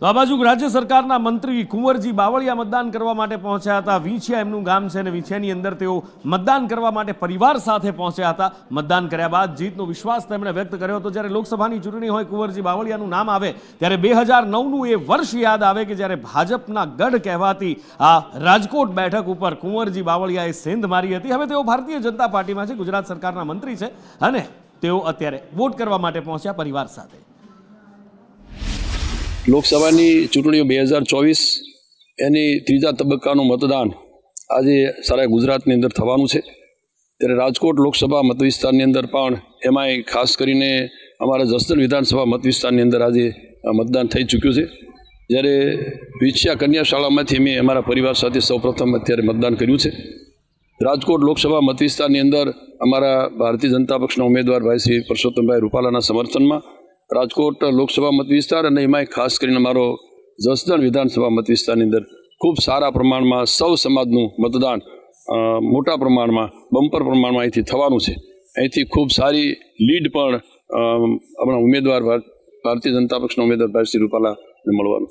તો આ બાજુ રાજ્ય સરકારના મંત્રી કુંવરજી બાવળિયા મતદાન કરવા માટે પહોંચ્યા હતા. વીંછિયા એમનું ગામ છે અને વીંછિયાની અંદર તેઓ મતદાન કરવા માટે પરિવાર સાથે પહોંચ્યા હતા. મતદાન કર્યા બાદ જીતનો વિશ્વાસ તેમણે વ્યક્ત કર્યો હતો. જ્યારે લોકસભાની ચૂંટણી હોય, કુંવરજી બાવળિયાનું નામ આવે, ત્યારે બે હજાર નવનું એ વર્ષ યાદ આવે કે જ્યારે ભાજપના ગઢ કહેવાતી આ રાજકોટ બેઠક ઉપર કુંવરજી બાવળિયાએ સેંધ મારી હતી. હવે તેઓ ભારતીય જનતા પાર્ટીમાં છે, ગુજરાત સરકારના મંત્રી છે અને તેઓ અત્યારે વોટ કરવા માટે પહોંચ્યા પરિવાર સાથે. લોકસભાની ચૂંટણીઓ બે હજાર ચોવીસ, એની ત્રીજા તબક્કાનું મતદાન આજે સારા ગુજરાતની અંદર થવાનું છે. ત્યારે રાજકોટ લોકસભા મતવિસ્તારની અંદર પણ એમાંય ખાસ કરીને અમારા જસદણ વિધાનસભા મતવિસ્તારની અંદર આજે મતદાન થઈ ચૂક્યું છે. જ્યારે વિછિયા કન્યા શાળામાંથી અમે અમારા પરિવાર સાથે સૌપ્રથમ અત્યારે મતદાન કર્યું છે. રાજકોટ લોકસભા મતવિસ્તારની અંદર અમારા ભારતીય જનતા પક્ષના ઉમેદવાર ભાઈ શ્રી પરસોત્તમભાઈ રૂપાલાના સમર્થનમાં રાજકોટ લોકસભા મત વિસ્તાર અને એમાંય ખાસ કરીને મારો જસદણ વિધાનસભા મત વિસ્તારની અંદર ખૂબ સારા પ્રમાણમાં સૌ સમાજનું મતદાન મોટા પ્રમાણમાં, બમ્પર પ્રમાણમાં અહીંથી થવાનું છે. અહીંથી ખૂબ સારી લીડ પણ આપણા ઉમેદવાર ભાર- ભારતીય જનતા પક્ષના ઉમેદવાર ભાઈ શ્રી રૂપાલાને મળવાનું